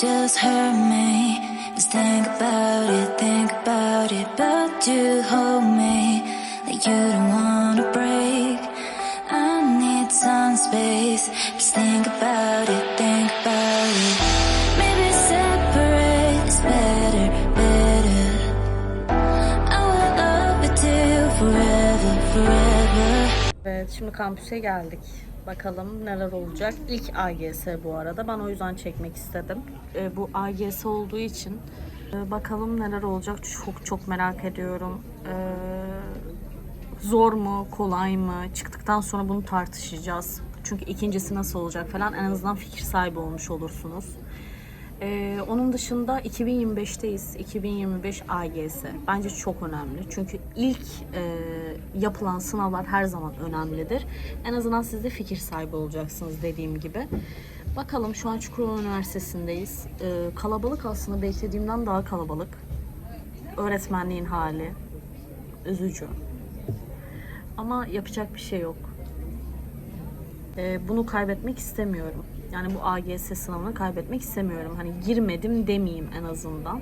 just hurt me. Just think about it, think about it. But you hold me like you don't wanna break. I need some space. Just think about it, think about it. Maybe separate is better, better. I will love you forever, forever. Evet şimdi kampüse geldik. Bakalım neler olacak. İlk AGS bu arada. Ben o yüzden çekmek istedim. Ee, bu AGS olduğu için e, bakalım neler olacak. Çok çok merak ediyorum. Ee, zor mu, kolay mı? Çıktıktan sonra bunu tartışacağız. Çünkü ikincisi nasıl olacak falan en azından fikir sahibi olmuş olursunuz. Ee, onun dışında 2025'teyiz. 2025 AGS. Bence çok önemli. Çünkü ilk e, yapılan sınavlar her zaman önemlidir. En azından siz de fikir sahibi olacaksınız dediğim gibi. Bakalım şu an Çukurova Üniversitesi'ndeyiz. Ee, kalabalık aslında beklediğimden daha kalabalık. Öğretmenliğin hali. Üzücü. Ama yapacak bir şey yok. Ee, bunu kaybetmek istemiyorum. Yani bu AGS sınavını kaybetmek istemiyorum. Hani girmedim demeyeyim en azından.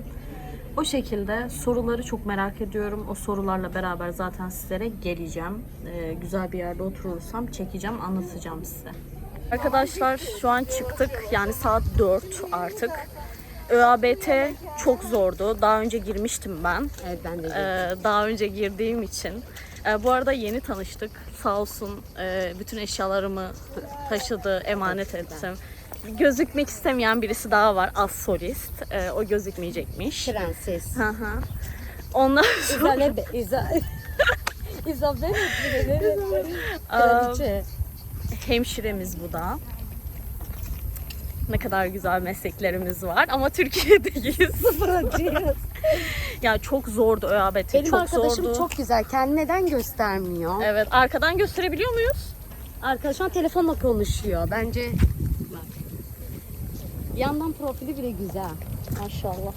O şekilde soruları çok merak ediyorum. O sorularla beraber zaten sizlere geleceğim. Ee, güzel bir yerde oturursam çekeceğim, anlatacağım size. Arkadaşlar şu an çıktık. Yani saat 4 artık. ÖABT çok zordu. Daha önce girmiştim ben. Evet ben de. Ee, daha önce girdiğim için. Ee, bu arada yeni tanıştık. Sağ olsun e, bütün eşyalarımı taşıdı, emanet ettim. Gözükmek istemeyen birisi daha var, az solist. Ee, o gözükmeyecekmiş. Prenses. Hı hı. Ondan sonra İzabel. İza... İzabel. Kraliçe. hemşiremiz bu da. Ne kadar güzel mesleklerimiz var ama Türkiye'deyiz. Sıfırıncıyız. ya çok zordu ÖABT, Benim çok arkadaşım zordu. çok güzel. Kendini neden göstermiyor? Evet, arkadan gösterebiliyor muyuz? Arkadaşım telefonla konuşuyor. Bence bak. Yandan profili bile güzel. Maşallah.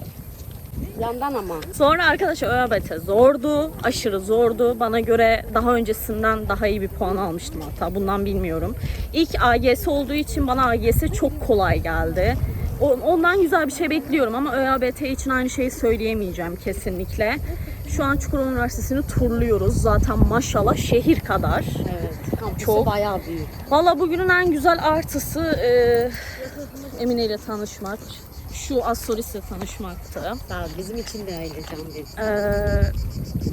Yandan ama. Sonra arkadaşlar ÖABT zordu, aşırı zordu. Bana göre daha öncesinden daha iyi bir puan almıştım hatta. Bundan bilmiyorum. İlk AGS olduğu için bana AGS çok kolay geldi. Ondan güzel bir şey bekliyorum ama ÖABT için aynı şeyi söyleyemeyeceğim kesinlikle. Şu an Çukurova Üniversitesi'ni turluyoruz. Zaten maşallah şehir kadar. Evet. Kampüsü Çok. bayağı büyük. Valla bugünün en güzel artısı e, Emine ile tanışmak. Şu Asoris'le tanışmaktı. Sağ ol. Bizim için de öyle can bir. E,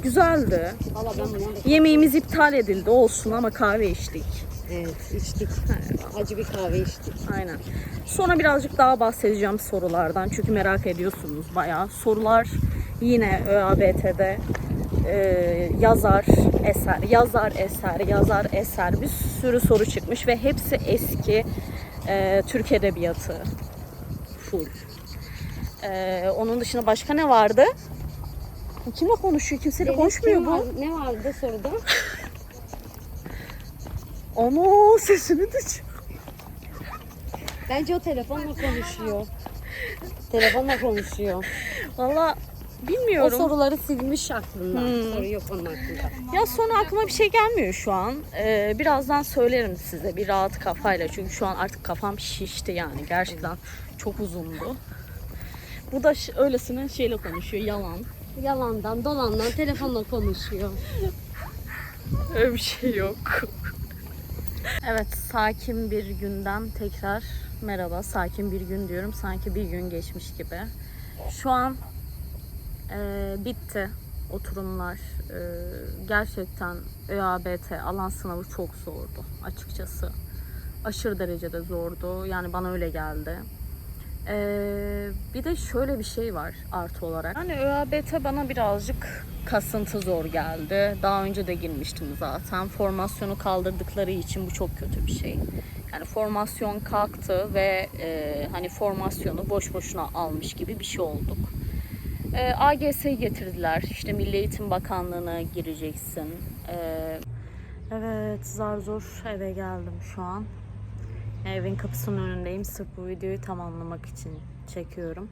güzeldi. Valla ben bunu Yemeğimiz iptal edildi olsun ama kahve içtik. evet, içtik. Acı bir kahve içtik. Aynen. Sonra birazcık daha bahsedeceğim sorulardan çünkü merak ediyorsunuz bayağı. Sorular yine ÖABT'de e, yazar eser, yazar eser, yazar eser bir sürü soru çıkmış ve hepsi eski e, Türk Edebiyatı full. E, onun dışında başka ne vardı? Kimle konuşuyor? Kimseyle konuşmuyor Ne bu. var- Ne vardı soruda? Ana sesini duy. Bence o telefonla konuşuyor. Telefonla konuşuyor. Valla O bilmiyorum. soruları silmiş aklından. Hmm. Soru yok onun aklında. Ya sonra aklıma bir şey gelmiyor şu an. Ee, birazdan söylerim size bir rahat kafayla. Çünkü şu an artık kafam şişti yani. Gerçekten çok uzundu. Bu da öylesine şeyle konuşuyor yalan. Yalandan dolandan telefonla konuşuyor. Öyle bir şey yok. evet sakin bir günden tekrar merhaba. Sakin bir gün diyorum. Sanki bir gün geçmiş gibi. Şu an e, bitti oturumlar. E, gerçekten ÖABT alan sınavı çok zordu açıkçası. Aşırı derecede zordu. Yani bana öyle geldi. Ee, bir de şöyle bir şey var artı olarak. Yani ÖABT bana birazcık kasıntı zor geldi. Daha önce de girmiştim zaten. Formasyonu kaldırdıkları için bu çok kötü bir şey. Yani formasyon kalktı ve e, hani formasyonu boş boşuna almış gibi bir şey olduk. E, AGS'yi getirdiler. İşte Milli Eğitim Bakanlığı'na gireceksin. E, evet zar zor eve geldim şu an. Evin kapısının önündeyim. Sırf bu videoyu tamamlamak için çekiyorum.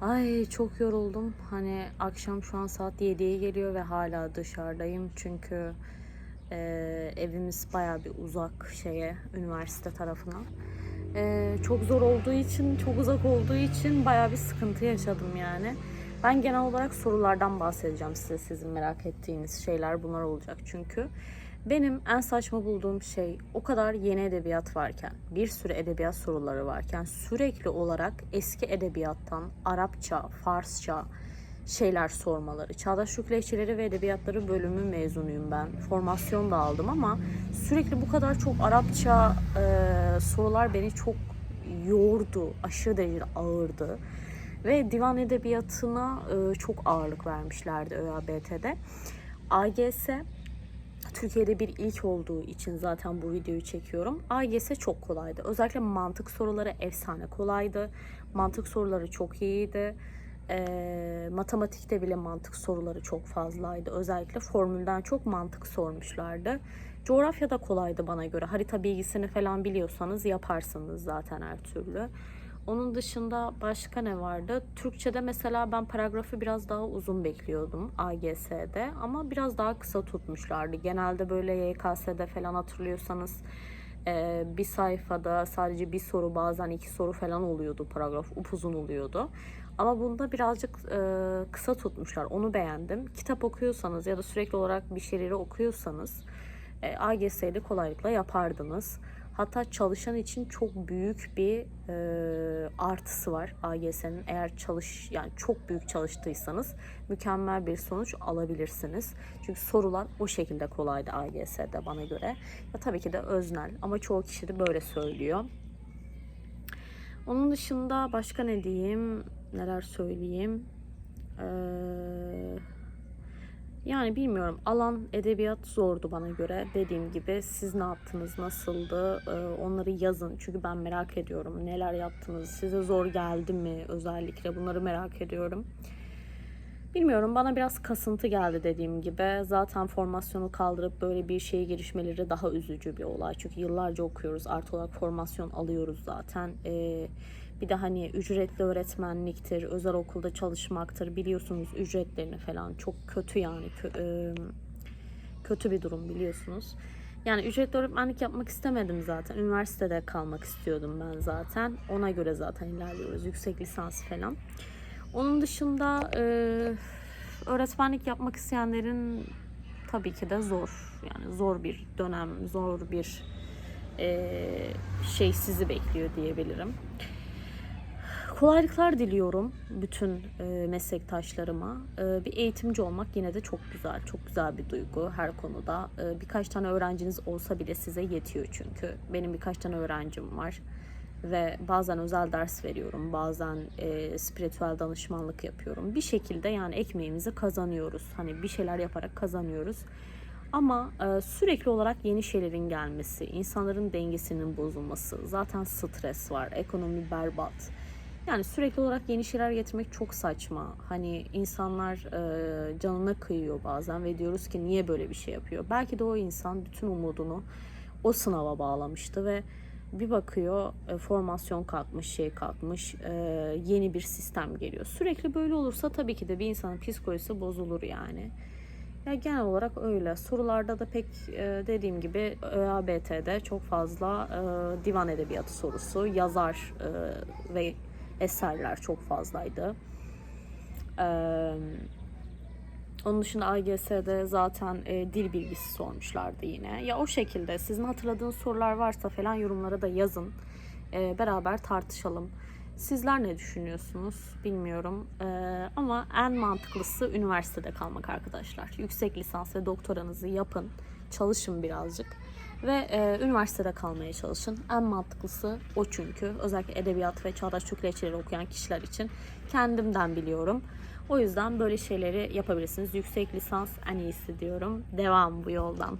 Ay çok yoruldum. Hani akşam şu an saat 7'ye geliyor ve hala dışarıdayım. Çünkü Ee, evimiz baya bir uzak şeye, üniversite tarafına. Ee, çok zor olduğu için, çok uzak olduğu için baya bir sıkıntı yaşadım yani. Ben genel olarak sorulardan bahsedeceğim size. Sizin merak ettiğiniz şeyler bunlar olacak çünkü. Benim en saçma bulduğum şey o kadar yeni edebiyat varken, bir sürü edebiyat soruları varken sürekli olarak eski edebiyattan Arapça, Farsça şeyler sormaları. Çağdaş Türk Lehçeleri ve Edebiyatları bölümü mezunuyum ben. Formasyon da aldım ama sürekli bu kadar çok Arapça e, sorular beni çok yordu. Aşırı derecede ağırdı. Ve divan edebiyatına e, çok ağırlık vermişlerdi ÖABT'de. AGS Türkiye'de bir ilk olduğu için zaten bu videoyu çekiyorum. AGS çok kolaydı. Özellikle mantık soruları efsane kolaydı. Mantık soruları çok iyiydi. Ee, matematikte bile mantık soruları çok fazlaydı. Özellikle formülden çok mantık sormuşlardı. Coğrafyada kolaydı bana göre. Harita bilgisini falan biliyorsanız yaparsınız zaten her türlü. Onun dışında başka ne vardı? Türkçe'de mesela ben paragrafı biraz daha uzun bekliyordum AGS'de ama biraz daha kısa tutmuşlardı. Genelde böyle YKS'de falan hatırlıyorsanız e, bir sayfada sadece bir soru bazen iki soru falan oluyordu paragraf upuzun oluyordu. Ama bunda birazcık e, kısa tutmuşlar. Onu beğendim. Kitap okuyorsanız ya da sürekli olarak bir şeyleri okuyorsanız e, AGS'de kolaylıkla yapardınız. Hatta çalışan için çok büyük bir e, artısı var AGS'nin. Eğer çalış yani çok büyük çalıştıysanız mükemmel bir sonuç alabilirsiniz. Çünkü sorular o şekilde kolaydı AGS'de bana göre. Ya tabii ki de öznel ama çoğu kişi de böyle söylüyor. Onun dışında başka ne diyeyim, neler söyleyeyim. Eee yani bilmiyorum. Alan edebiyat zordu bana göre. Dediğim gibi siz ne yaptınız, nasıldı Ee, onları yazın. Çünkü ben merak ediyorum. Neler yaptınız, size zor geldi mi özellikle bunları merak ediyorum. Bilmiyorum bana biraz kasıntı geldi dediğim gibi. Zaten formasyonu kaldırıp böyle bir şeye girişmeleri daha üzücü bir olay. Çünkü yıllarca okuyoruz. Artı olarak formasyon alıyoruz zaten. Ee, bir de hani ücretli öğretmenliktir, özel okulda çalışmaktır. Biliyorsunuz ücretlerini falan çok kötü yani. E, kötü bir durum biliyorsunuz. Yani ücretli öğretmenlik yapmak istemedim zaten. Üniversitede kalmak istiyordum ben zaten. Ona göre zaten ilerliyoruz. Yüksek lisans falan. Onun dışında e, öğretmenlik yapmak isteyenlerin tabii ki de zor. Yani zor bir dönem, zor bir e, şey sizi bekliyor diyebilirim. Kolaylıklar diliyorum bütün e, meslektaşlarıma. E, bir eğitimci olmak yine de çok güzel, çok güzel bir duygu her konuda. E, birkaç tane öğrenciniz olsa bile size yetiyor çünkü. Benim birkaç tane öğrencim var ve bazen özel ders veriyorum, bazen e, spiritüel danışmanlık yapıyorum. Bir şekilde yani ekmeğimizi kazanıyoruz. Hani bir şeyler yaparak kazanıyoruz. Ama e, sürekli olarak yeni şeylerin gelmesi, insanların dengesinin bozulması, zaten stres var, ekonomi berbat. Yani sürekli olarak yeni şeyler getirmek çok saçma. Hani insanlar e, canına kıyıyor bazen ve diyoruz ki niye böyle bir şey yapıyor? Belki de o insan bütün umudunu o sınava bağlamıştı ve bir bakıyor e, formasyon kalkmış, şey kalkmış, e, yeni bir sistem geliyor. Sürekli böyle olursa tabii ki de bir insanın psikolojisi bozulur yani. Ya genel olarak öyle. Sorularda da pek e, dediğim gibi ÖABT'de çok fazla e, divan edebiyatı sorusu, yazar e, ve eserler çok fazlaydı. Ee, onun dışında AGS'de zaten e, dil bilgisi sormuşlardı yine. Ya o şekilde sizin hatırladığınız sorular varsa falan yorumlara da yazın. Ee, beraber tartışalım. Sizler ne düşünüyorsunuz bilmiyorum. Ee, ama en mantıklısı üniversitede kalmak arkadaşlar. Yüksek lisans ve doktoranızı yapın. Çalışın birazcık ve e, üniversitede kalmaya çalışın. En mantıklısı o çünkü. Özellikle edebiyat ve çağdaş Türk lehçeleri okuyan kişiler için kendimden biliyorum. O yüzden böyle şeyleri yapabilirsiniz. Yüksek lisans en iyisi diyorum. Devam bu yoldan.